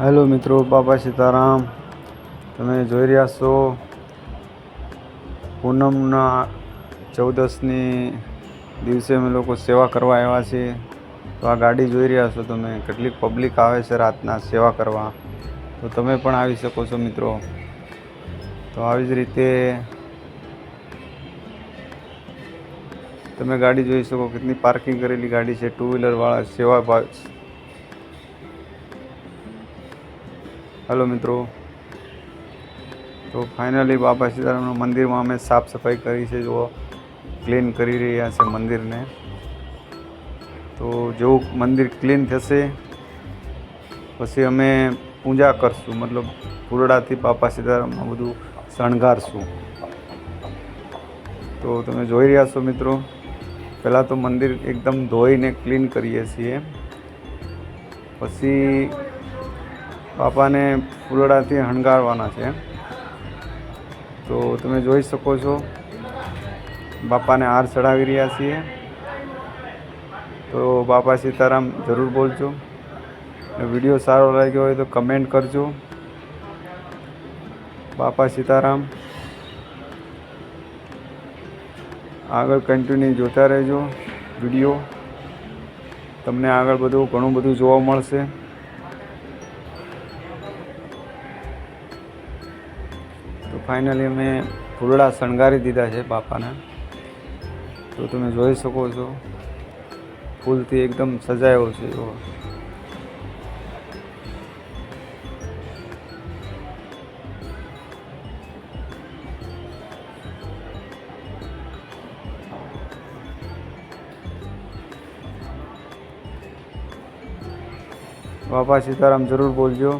Hello મિત્રો બાબા સીતારામ. તમે જોઈ રહ્યા છો પૂનમના ચૌદસની દિવસે અમે લોકો સેવા કરવા આવ્યા છીએ. તો આ ગાડી જોઈ રહ્યા છો તમે, કેટલીક પબ્લિક આવે છે રાતના સેવા કરવા. તો તમે પણ આવી શકો છો મિત્રો. તો આવી જ રીતે તમે ગાડી જોઈ શકો, કેટલી પાર્કિંગ કરેલી ગાડી છે ટુ વ્હીલરવાળા સેવા હેલો મિત્રો. તો ફાઇનલી બાબા સીતારામના મંદિરમાં અમે સાફ સફાઈ કરી છે જો ક્લીન કરી રહ્યા છે મંદિરને. તો જેવું મંદિર ક્લીન થશે, પછી અમે પૂજા કરશું. મતલબ ફૂલડાથી બાપા સીતારામમાં બધું શણગારશું. તો તમે જોઈ રહ્યા છો મિત્રો, પહેલાં તો મંદિર એકદમ ધોઈને ક્લીન કરીએ છીએ. પછી બાપાને ફૂલડાથી શણગારવાના છે. તો તમે જોઈ શકો છો, બાપાને હાર ચડાવી રહ્યા છીએ. તો બાપા સીતારામ જરૂર બોલજો. વીડિયો સારો લાગ્યો હોય તો કમેન્ટ કરજો. બાપા સીતારામ, આગળ કન્ટિન્યુ જોતા રહેજો વીડિયો. તમને આગળ બધું ઘણું બધું જોવા મળશે. ફાઇનલી અમે ફૂલડા શણગારી દીધા છે બાપાને. તો તમે જોઈ શકો છો. ફૂલથી એકદમ સજાયો છે એવો બાપા સીતારામ જરૂર બોલજો.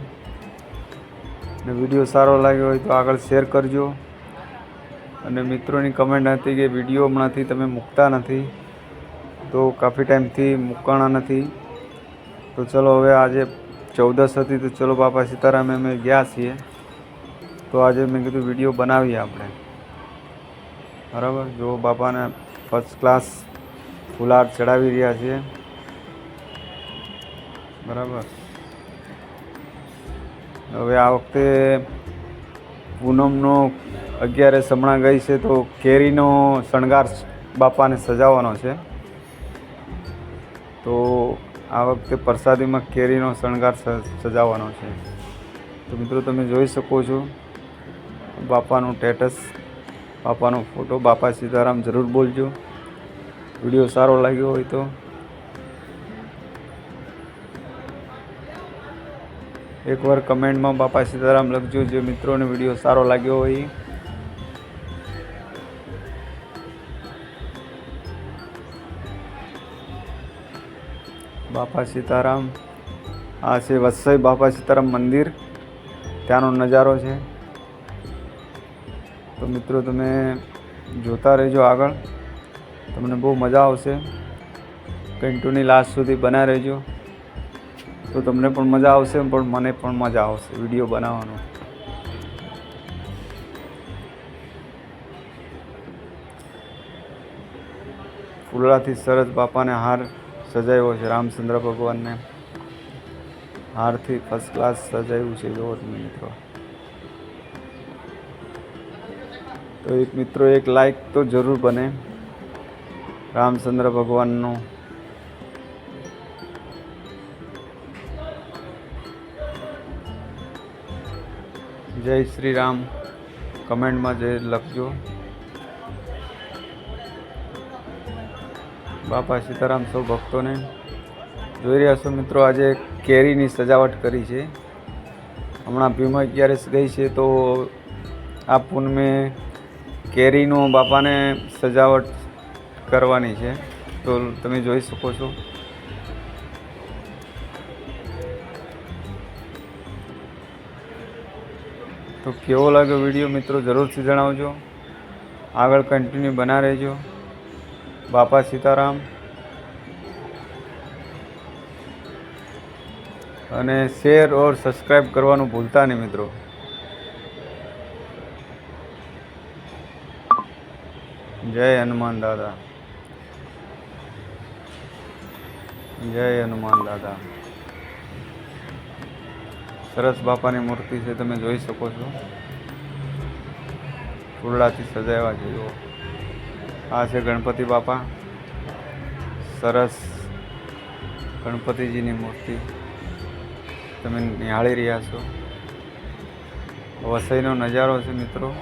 અને વીડિયો સારો લાગ્યો હોય તો આગળ શેર કરજો. અને મિત્રોની કમેન્ટ હતી કે વીડિયો હમણાંથી તમે મૂકતા નથી, તો કાફી ટાઈમથી મૂકાણા નથી. તો ચલો હવે આજે ચૌદસ હતી તો ચલો બાપા સીતારામે અમે ગયા છીએ. તો આજે મેં કીધું વીડિયો બનાવીએ આપણે. બરાબર? જો બાપાને ફર્સ્ટ ક્લાસ ફુલાર ચડાવી રહ્યા છીએ બરાબર? હવે આ વખતે પૂનમનો અગિયારસ હમણાં ગઈ છે તો કેરીનો શણગાર બાપાને સજાવવાનો છે. તો આ વખતે પ્રસાદીમાં કેરીનો શણગાર સજાવવાનો છે. તો મિત્રો તમે જોઈ શકો છો, બાપાનું ટેટસ બાપાનો ફોટો બાપા સીતારામ જરૂર બોલજો. વીડિયો સારો લાગ્યો હોય તો એકવાર કમેન્ટમાં બાપા સીતારામ લખજો જે મિત્રોને વીડિયો સારો લાગ્યો હોય. બાપા સીતારામ, આ છે વત્સય બાપા સીતારામ મંદિર. ત્યાંનો નજારો છે. તો મિત્રો તમે જોતા રહેજો આગળ. તમને બહુ મજા આવશે. પેન્ટુની લાસ્ટ સુધી બના રહેજો. તો તમને પણ મજા આવશે પણ મને પણ મજા આવશે વીડિયો બનાવવાનો. ફૂલડાથી સરસ બાપાને હાર સજાવ્યો છે, રામચંદ્ર ભગવાનને. હારથી ફર્સ્ટ ક્લાસ સજાવ્યું છે જોવો તમે મિત્રો. તો એક મિત્રો, એક લાઈક તો જરૂર બને. રામચંદ્ર ભગવાનનું જય શ્રી રામ. કમેન્ટમાં જે લખજો. બાપા સીતારામ સૌ ભક્તોને. જોઈ રહ્યા છો મિત્રો, આજે કેરીની સજાવટ કરી છે. હમણાં ભીમ અગિયારસ ગઈ છે તો આ પૂનમે કેરીનો બાપાને સજાવટ કરવાની છે. તો તમે જોઈ શકો છો. તો કેવો લાગ્યો વીડિયો મિત્રો જરૂરથી જણાવજો. આગળ કન્ટિન્યુ બના રહેજો. બાપા સીતારામ. અને શેર ઓર સબસ્ક્રાઈબ કરવાનું ભૂલતા નહીં મિત્રો. જય હનુમાન દાદા. જય હનુમાન દાદા. સરસ બાપાની મૂર્તિ છે, તમે જોઈ શકો છો. ફૂલડાથી સજાવ્યા છે, જુઓ. આ છે ગણપતિ બાપા. સરસ ગણપતિજીની મૂર્તિ. તમે નિહાળી રહ્યા છો. વસઈનો નજારો છે, મિત્રો.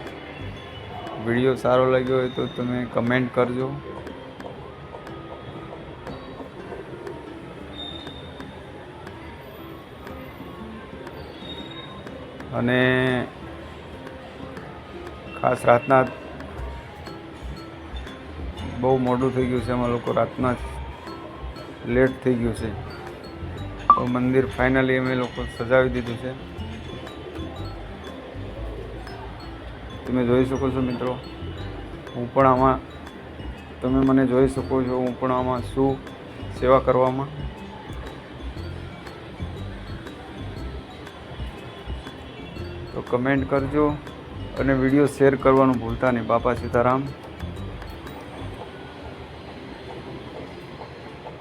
વીડિયો સારો લાગ્યો હોય તો તમે કમેન્ટ કરજો. અને ખાસ રાતના બહુ મોડું થઈ ગયું છે. અમે લોકો રાતના જ લેટ થઈ ગયું છે. તો મંદિર ફાઇનલી અમે લોકો સજાવી દીધું છે. તમે જોઈ શકો છો મિત્રો, હું પણ આમાં, તમે મને જોઈ શકો છો હું પણ આમાં શું સેવા કરવામાં કમેન્ટ કરજો અને વીડિયો શેર કરવાનું ભૂલતા નહીં. બાપા સીતારામ.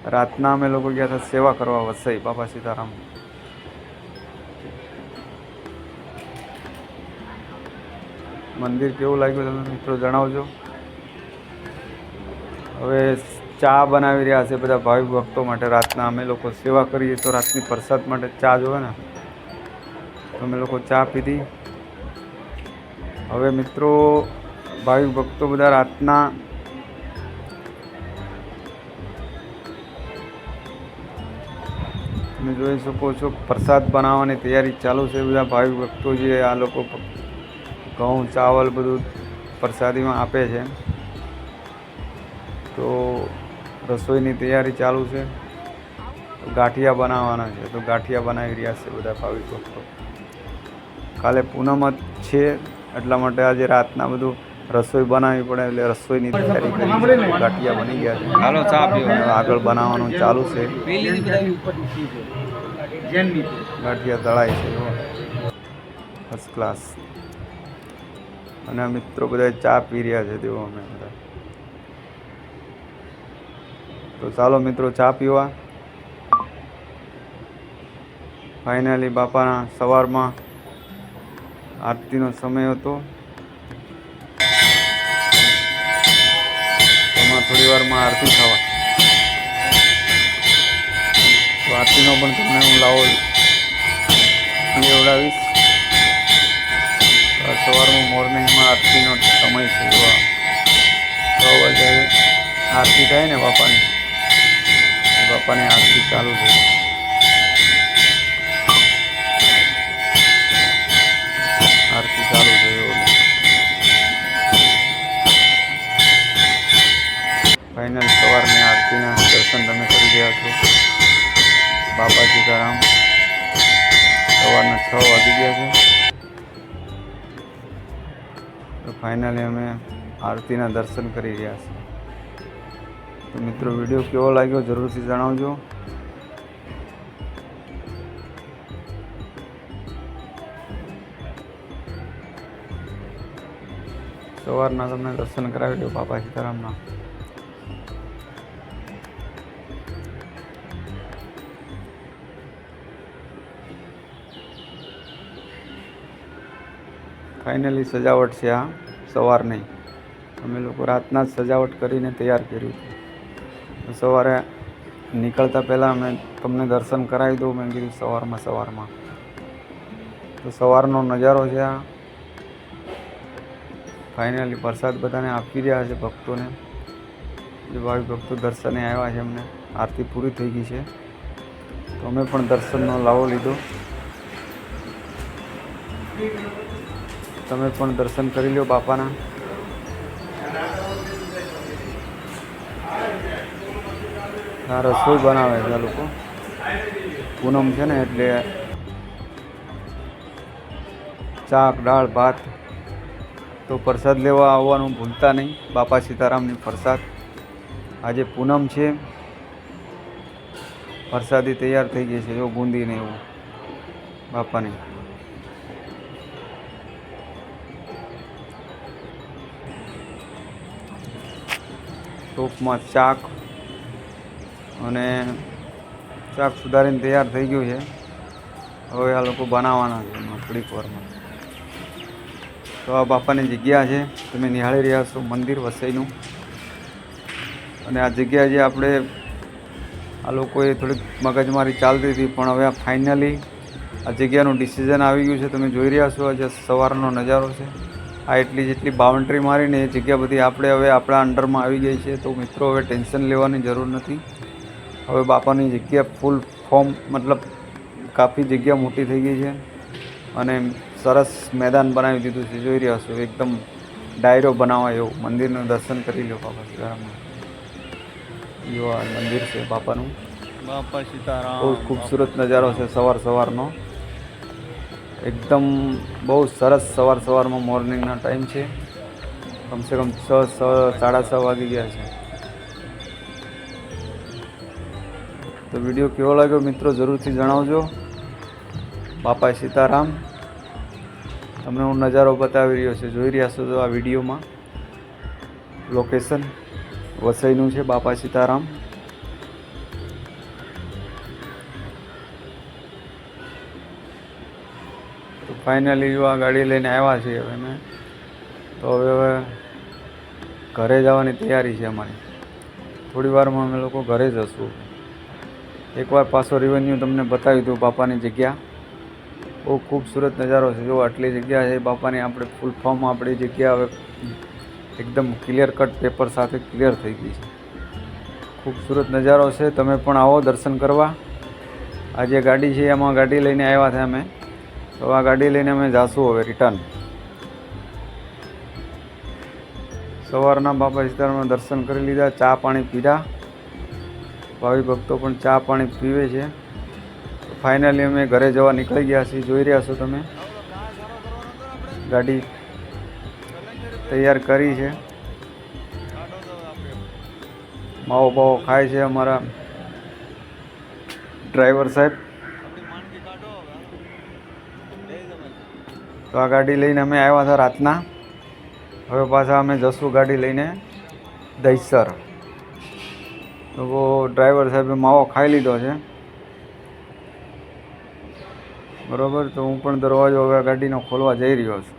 રાતના અમે લોકો ગયા હતા સેવા કરવા વસાઈ. બાપા સીતારામ. મંદિર કેવું લાગ્યું તમે મિત્રો જણાવજો. હવે ચા બનાવી રહ્યા છે બધા ભાવિ ભક્તો માટે. રાતના અમે લોકો સેવા કરીએ તો રાતની પ્રસાદ માટે ચા જોવે ને? અમે લોકો ચા પીધી. હવે મિત્રો, ભાવિક ભક્તો બધા રાતના તમે જોઈ શકો છો, પ્રસાદ બનાવવાની તૈયારી ચાલુ છે બધા ભાવિક ભક્તો જે આ લોકો ઘઉં, ચાવલ બધું પ્રસાદીમાં આપે છે. તો રસોઈની તૈયારી ચાલુ છે. ગાંઠિયા બનાવવાના છે, તો ગાંઠિયા બનાવી રહ્યા છે બધા ભાવિક ભક્તો. કાલે પૂનમ જ છે એટલા માટે આજે રાતના બધું રસોઈ બનાવવી પડે એટલે રસોઈની તૈયારી કરી ગાંઠિયા બની ગયા છે. હાલો ચા પીવો આગળ બનાવવાનું ચાલુ છે. ગાંઠિયા તળાય છે ફર્સ્ટ ક્લાસ અને મિત્રો બધા ચા પી રહ્યા છે તેઓ અમે બધા. તો ચાલો મિત્રો ચા પીવા. ફાઇનલી બાપાના સવારમાં આરતીનો સમય હતો. એમાં થોડી વારમાં આરતી થવા. આરતીનો પણ તમને હું લાવો લેવડાવીશ. આ સવારમાં મોર્નિંગમાં આરતીનો સમય છે. જોવા છ વાગે આરતી થાય ને બાપાની. બાપાની આરતી ચાલુ છે. ફાઇનલ સવારની આરતીના દર્શન તમે કરી રહ્યા છો. બાપા સીતારામ સવારના છ વાગી ગયા છે. તો ફાઇનલી અમે આરતીના દર્શન કરી રહ્યા છીએ. તો મિત્રો, વીડિયો કેવો લાગ્યો જરૂરથી જણાવજો. સવારના તમને દર્શન કરાવી દો બાપા સીતારામના ફાઇનલી સજાવટ છે આ, સવારની. અમે લોકો રાતના જ સજાવટ કરીને તૈયાર કર્યું હતું સવારે નીકળતા પહેલાં અમે તમને દર્શન કરાવી દઉં, મેં કીધું સવારમાં સવારમાં. તો સવારનો નજારો છે આ. ફાઇનલી પ્રસાદ બધાને આપી રહ્યા છે ભક્તોને. જે ભાવિ ભક્તો દર્શને આવ્યા છે એમને. આરતી પૂરી થઈ ગઈ છે. તો અમે પણ દર્શનનો લાવો લીધો. તમે પણ દર્શન કરી લો બાપાના. આ રસોઈ બનાવે છે આ લોકો. પૂનમ છે ને એટલે ચાક, દાળ, ભાત. તો પ્રસાદ લેવા આવવાનું ભૂલતા નહીં. બાપા સીતારામની પ્રસાદ. આજે પૂનમ છે. પ્રસાદી તૈયાર થઈ ગઈ છે. જો બૂંદી ને એવું. બાપાની. ટોપમાં શાક અને શાક સુધારીને તૈયાર થઈ ગયું છે. હવે આ લોકો બનાવવાના છે થોડીક વારમાં તો આ બાપાની જગ્યા છે. તમે નિહાળી રહ્યા છો મંદિર વસઈનું. અને આ જગ્યા જે આપણે આ લોકોએ થોડીક મગજમારી ચાલતી હતી, પણ હવે આ ફાઇનલી આ જગ્યાનું ડિસિઝન આવી ગયું છે. તમે જોઈ રહ્યા છો આજે સવારનો નજારો છે. આ એટલી જેટલી બાઉન્ડ્રી મારીને એ જગ્યા બધી આપણે હવે આપણા અંડરમાં આવી ગઈ છે. તો મિત્રો હવે ટેન્શન લેવાની જરૂર નથી. હવે બાપાની જગ્યા ફૂલ ફોર્મ મતલબ કાફી જગ્યા મોટી થઈ ગઈ છે. અને સરસ મેદાન બનાવી દીધું છે. જોઈ રહ્યા છો એકદમ ડાયરો બનાવવા એવું. મંદિરનું દર્શન કરી લો બાપા સીતારામનું. આ મંદિર છે બાપાનું. બાપા સીતારામ બહુ ખૂબસૂરત નજારો છે સવાર સવારનો. એકદમ બહુ સરસ સવાર સવારમાં મોર્નિંગના ટાઈમ છે. કમસે કમ છ છ, સાડા છ વાગી ગયા છે. તો વીડિયો કેવો લાગ્યો મિત્રો જરૂરથી જણાવજો. બાપા સીતારામ, તમને હું નજારો બતાવી રહ્યો છે. જોઈ રહ્યા છો તો આ વિડીયોમાં. લોકેશન વસઈનું છે બાપા સીતારામ. તો ફાઇનલી જો આ ગાડી લઈને આવ્યા છીએ હવે અમે, તો હવે હવે ઘરે જવાની તૈયારી છે અમારી. થોડી વારમાં અમે લોકો ઘરે જશું એકવાર પાછો રિવન્યુ તમને બતાવી દઉં બાપાની જગ્યા. બહુ ખૂબસૂરત નજારો છે. જો આટલી જગ્યા છે બાપાની, આપણે ફૂલ ફોર્મ આપણી જગ્યા હવે એકદમ ક્લિયર કટ પેપર સાથે ક્લિયર થઈ ગઈ છે. ખૂબસૂરત નજારો છે. તમે પણ આવો દર્શન કરવા. આ જે ગાડી છે એમાં ગાડી લઈને આવ્યા હતા અમે. તો આ ગાડી લઈને અમે જાશું હવે રિટર્ન સવારના બાપા સીતારામના દર્શન કરી લીધા, ચા પાણી પીધા. ભાવિ ભક્તો પણ ચા પાણી પીવે છે. ફાઇનલી અમે ઘરે જવા નીકળી ગયા છીએ. જોઈ રહ્યા છો તમે? ગાડી તૈયાર કરી છે. માવો બાવો ખાય છે અમારા ડ્રાઈવર સાહેબ. તો આ ગાડી લઈને અમે આવ્યા હતા રાતના. હવે પાછા અમે જશું ગાડી લઈને દહીસર. તો ડ્રાઈવર સાહેબે માવો ખાઈ લીધો છે. બરોબર? તો હું પણ દરવાજો હવે ગાડીનો ખોલવા જઈ રહ્યો છું.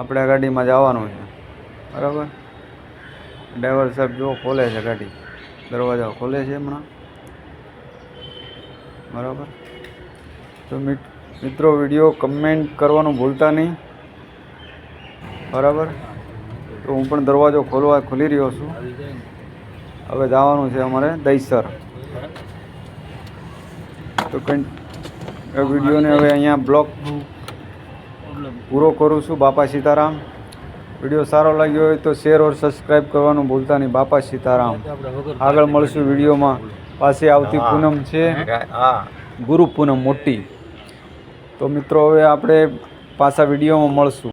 આપણે આ ગાડીમાં જવાનું છે. બરાબર? ડ્રાઈવર સાહેબ જો ખોલે છે ગાડી. દરવાજા ખોલે છે હમણાં. બરાબર? તો મિત- મિત્રો વીડિયો કમેન્ટ કરવાનું ભૂલતા નહીં. બરાબર? તો હું પણ દરવાજો ખોલવા ખોલી રહ્યો છું. હવે જવાનું છે અમારે દહીસર. તો કંઈ વિડીયોને હવે અહીંયા બ્લોક પૂરો કરું છું બાપા સીતારામ. વીડિયો સારો લાગ્યો હોય તો શેર ઓર સબસ્ક્રાઈબ કરવાનું ભૂલતા નહીં બાપા સીતારામ. આગળ મળશું વિડીયોમાં પાસે આવતી પૂનમ છે. ગુરુ પૂનમ મોટી. તો મિત્રો હવે આપણે પાછા વિડીયોમાં મળશું.